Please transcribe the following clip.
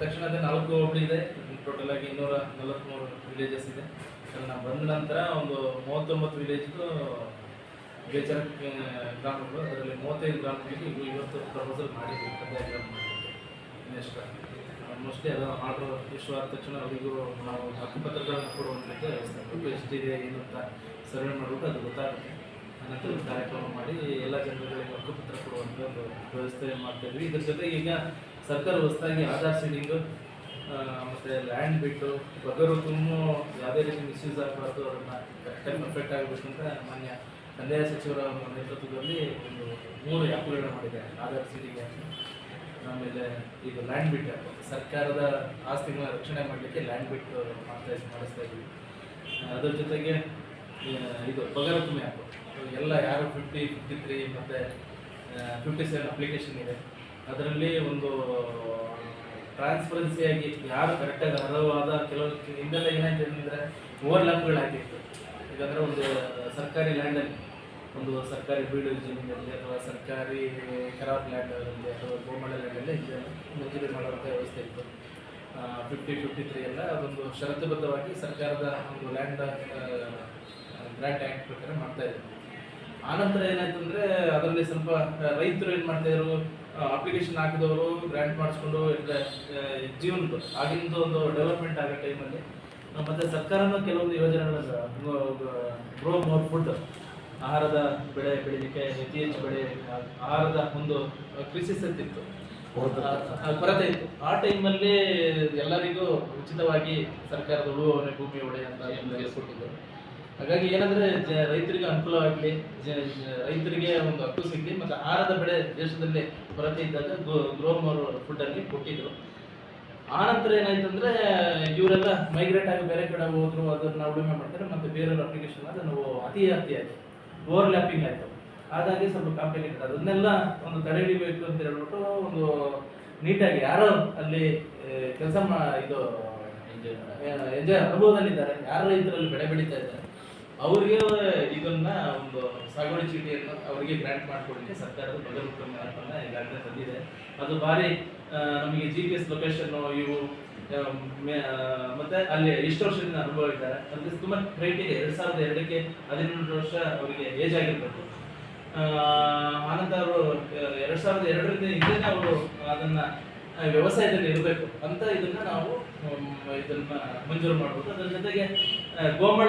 ತಕ್ಷಣ ಅದೇ ನಾಲ್ಕು ಹೋಬಳಿ ಇದೆ. ಟೋಟಲ್ ಆಗಿ ಇನ್ನೂರ ನಲವತ್ತ್ಮೂರು ವಿಲೇಜಸ್ ಇದೆ. ನಾನು ಬಂದ ನಂತರ ಒಂದು ಮೂವತ್ತೊಂಬತ್ತು ವಿಲೇಜ್ದು ಬೇಚರ ಗ್ರಾಮಗಳು. ಅದರಲ್ಲಿ ಮೂವತ್ತೈದು ಗ್ರಾಮಗಳಿಗೆ ಇವು ಇವತ್ತು ಪ್ರಪೋಸಲ್ ಮಾಡಿದ್ವಿ. ಕಡ್ಡಾಯ ಗ್ರಾಮ ಇನ್ನೆಷ್ಟು? ಮೋಸ್ಟ್ಲಿ ಅದು ಆರ್ಡರ್ ಇಶ್ಯೂ ಆದ ತಕ್ಷಣ ಅವರಿಗೂ ನಾವು ಹಕ್ಕುಪತ್ರಗಳನ್ನು ಕೊಡುವಂಥ ವ್ಯವಸ್ಥೆ. ಮಾಡಬೇಕು ಎಷ್ಟಿದೆ ಏನು ಅಂತ ಸರ್ವೆ ಮಾಡಬೇಕು ಅದು ಗೊತ್ತಾಗುತ್ತೆ. ಅನಂತರ ಕಾರ್ಯಕ್ರಮ ಮಾಡಿ ಎಲ್ಲ ಜನರುಗಳಿಗೆ ಹಕ್ಕುಪತ್ರ ಕೊಡುವಂಥ ಒಂದು ವ್ಯವಸ್ಥೆ ಮಾಡ್ತಾಯಿದ್ವಿ ಇದ್ರ ಜೊತೆಗೆ ಈಗ ಸರ್ಕಾರ ಹೊಸದಾಗಿ ಆಧಾರ್ ಸೀಡಿಂಗ್ ಮತ್ತು ಲ್ಯಾಂಡ್ ಬಿಟ್ಟು ಬಗರು ತುಂಬ ಯಾವುದೇ ರೀತಿ ಮಿಸ್ಯೂಸ್ ಆಗಬಾರ್ದು, ಅದನ್ನು ಕರೆಕ್ಟಾಗಿ ಪರ್ಫೆಕ್ಟ್ ಆಗಬೇಕು ಅಂತ ಮಾನ್ಯ ಕಂದಾಯ ಸಚಿವರ ನೇತೃತ್ವದಲ್ಲಿ ಒಂದು ಮೂರು ಆ್ಯಪ್ಗಳನ್ನ ಮಾಡಿದ್ದಾರೆ, ಆಧಾರ್ ಸೀಡಿಂಗ್ ಆ್ಯಪ್ ಆಮೇಲೆ ಈಗ ಲ್ಯಾಂಡ್ ಬಿಟ್ ಆ್ಯಪ್ ಸರ್ಕಾರದ ಆಸ್ತಿಗಳನ್ನ ರಕ್ಷಣೆ ಮಾಡಲಿಕ್ಕೆ ಲ್ಯಾಂಡ್ ಬಿಟ್ ಮಾಡ್ತಾ ಮಾಡಿಸ್ತಾ ಇದ್ವಿ. ಅದರ ಜೊತೆಗೆ ಇದು ಬಗರ ತುಂಬ ಆ್ಯಪ್ ಎಲ್ಲ ಯಾರು ಫಿಫ್ಟಿ ಫಿಫ್ಟಿ ತ್ರೀ ಮತ್ತು ಫಿಫ್ಟಿ ಸೆವೆನ್ ಅಪ್ಲಿಕೇಶನ್ ಇದೆ. ಅದರಲ್ಲಿ ಒಂದು ಟ್ರಾನ್ಸ್ಪರೆನ್ಸಿಯಾಗಿ ಯಾರು ಕರೆಕ್ಟಾಗಿ ಅರ್ಹವಾದ ಕೆಲವು ಹಿಂದೆಲ್ಲ ಏನಾಯ್ತು ಅಂದರೆ ಓವರ್ಲ್ಯಾಪ್ಗಳು ಆಗ್ತಿತ್ತು ಈಗಂದ್ರೆ ಒಂದು ಸರ್ಕಾರಿ ಲ್ಯಾಂಡಲ್ಲಿ ಒಂದು ಸರ್ಕಾರಿ ಬೀಡು ಜಮೀನಲ್ಲಿ ಅಥವಾ ಸರ್ಕಾರಿ ಖರಾಬ್ ಲ್ಯಾಂಡಲ್ಲಿ ಅಥವಾ ಗೋಮಳ ಲ್ಯಾಂಡಲ್ಲಿ ಅಲ್ಲಿ ಮಂಜೂರಿ ಮಾಡುವಂಥ ವ್ಯವಸ್ಥೆ ಇತ್ತು. ಫಿಫ್ಟಿ ಫಿಫ್ಟಿ ತ್ರೀ ಎಲ್ಲ ಅದೊಂದು ಷರತ್ತುಬದ್ಧವಾಗಿ ಸರ್ಕಾರದ ಒಂದು ಲ್ಯಾಂಡ್ ಗ್ರಾಂಟ್ ಆ್ಯಕ್ಟ್ ಪ್ರಕಾರ ಮಾಡ್ತಾ ಆನಂತರ ಏನಾಯ್ತು ಅಂದರೆ ಅದರಲ್ಲಿ ಸ್ವಲ್ಪ ರೈತರು ಏನು ಮಾಡ್ತಾಯಿದ್ರು ಅಪ್ಲಿಕೇಶನ್ ಹಾಕಿದವರು ಗ್ರ್ಯಾಂಟ್ ಮಾಡಿಸ್ಕೊಂಡು ಜೀವನ್ ಜೀವನದ್ದು ಆಗಿಂದು ಒಂದು ಡೆವಲಪ್ಮೆಂಟ್ ಆಗೋ ಟೈಮಲ್ಲಿ ಮತ್ತು ಸರ್ಕಾರನೂ ಕೆಲವೊಂದು ಯೋಜನೆಗಳನ್ನು ಗ್ರೋ ಮೋರ್ ಫುಡ್ ಆಹಾರದ ಬೆಳೆ ಬೆಳೀಲಿಕ್ಕೆ ಅತಿ ಹೆಚ್ಚು ಬೆಳೆ ಆಹಾರದ ಒಂದು ಕೃಷಿ ಸತ್ತಿತ್ತು ಕೊರತೆ ಇತ್ತು. ಆ ಟೈಮಲ್ಲಿ ಎಲ್ಲರಿಗೂ ಉಚಿತವಾಗಿ ಸರ್ಕಾರದ ಉಳುವವನೇ ಭೂಮಿ ಒಡೆ ಅಂತ ಕೊಟ್ಟಿದ್ದರು. ಕೊಟ್ಟಿದ್ದು ಹಾಗಾಗಿ ಏನಂದ್ರೆ ರೈತರಿಗೆ ಅನುಕೂಲವಾಗಲಿ ರೈತರಿಗೆ ಒಂದು ಹಕ್ಕು ಸಿಗಲಿ ಮತ್ತು ಆಹಾರದ ಬೆಳೆ ದೇಶದಲ್ಲಿ ಕೊರತೆ ಇದ್ದಾಗ ಗ್ರೋ ಅವರು ಫುಡ್ ಅಲ್ಲಿ ಕೊಟ್ಟಿದ್ರು. ಆ ನಂತರ ಏನಾಯ್ತು ಅಂದ್ರೆ ಇವರೆಲ್ಲ ಮೈಗ್ರೇಟ್ ಆಗಿ ಬೇರೆ ಕಡೆ ಹೋದ್ರು ಅದನ್ನ ಉಳುಮೆ ಮಾಡ್ತಾರೆ ಮತ್ತೆ ಬೇರೆ ಅಪ್ಲಿಕೇಶನ್ ಅದನ್ನು ಅತಿ ಅತಿ ಆಯ್ತು. ಓವರ್ ಲ್ಯಾಪಿಂಗ್ ಆಯ್ತು. ಹಾಗಾಗಿ ಸ್ವಲ್ಪ ಕಾಂಪ್ಲಿಕೇಟೆಡ್ ಅದನ್ನೆಲ್ಲ ಒಂದು ತಡೆ ಹಿಡಿಬೇಕು ಅಂತ ಹೇಳ್ಬಿಟ್ಟು ಒಂದು ನೀಟಾಗಿ ಯಾರೋ ಅಲ್ಲಿ ಕೆಲಸ ಮಾ ಇದು ಎಂಜಾಯ್ ಅನುಭವದಲ್ಲಿದ್ದಾರೆ. ಯಾರು ಇದರಲ್ಲಿ ಬೆಳೆ ಬೆಳೀತಾ ಇದ್ದಾರೆ. ಅವರಿಗೆ ಇದನ್ನ ಒಂದು ಸಾಗುವಳಿ ಚೀಟಿಯನ್ನು ಅವರಿಗೆ ಗ್ರಾಂಟ್ ಮಾಡಿಕೊಡಲಿಕ್ಕೆ ಸರ್ಕಾರದ ಬದಲು ಆ್ಯಪನ್ನ ಈಗಾಗಲೇ ತಂದಿದೆ ಅದು ಭಾರಿ ನಮಗೆ ಜಿ ಪಿ ಎಸ್ ಲೊಕೇಶನ್ ಇವು ಮತ್ತೆ ಅಲ್ಲಿ ಇಷ್ಟು ವರ್ಷದಿಂದ ಅನುಭವ ಇದ್ದಾರೆ. ಅದಕ್ಕೆ ತುಂಬಾ ಕ್ರೈಟೀರಿಯಾ ಎರಡ್ ಸಾವಿರದ ಎರಡಕ್ಕೆ ಹದಿನೆಂಟು ವರ್ಷ ಅವರಿಗೆ ಏಜ್ ಆಗಿರ್ಬೇಕು. ಆನಂತರ ಅವರು ಎರಡ್ ಸಾವಿರದ ಎರಡರಿಂದ ಹಿಂದೆ ಅವರು ಅದನ್ನ ವ್ಯವಸಾಯದಲ್ಲಿ ಇರಬೇಕು ಅಂತ ಇದನ್ನ ನಾವು ಇದನ್ನ ಮಂಜೂರು ಮಾಡ್ಬೋದು ಅದ್ರ ಜೊತೆಗೆ ಗೋಮಳ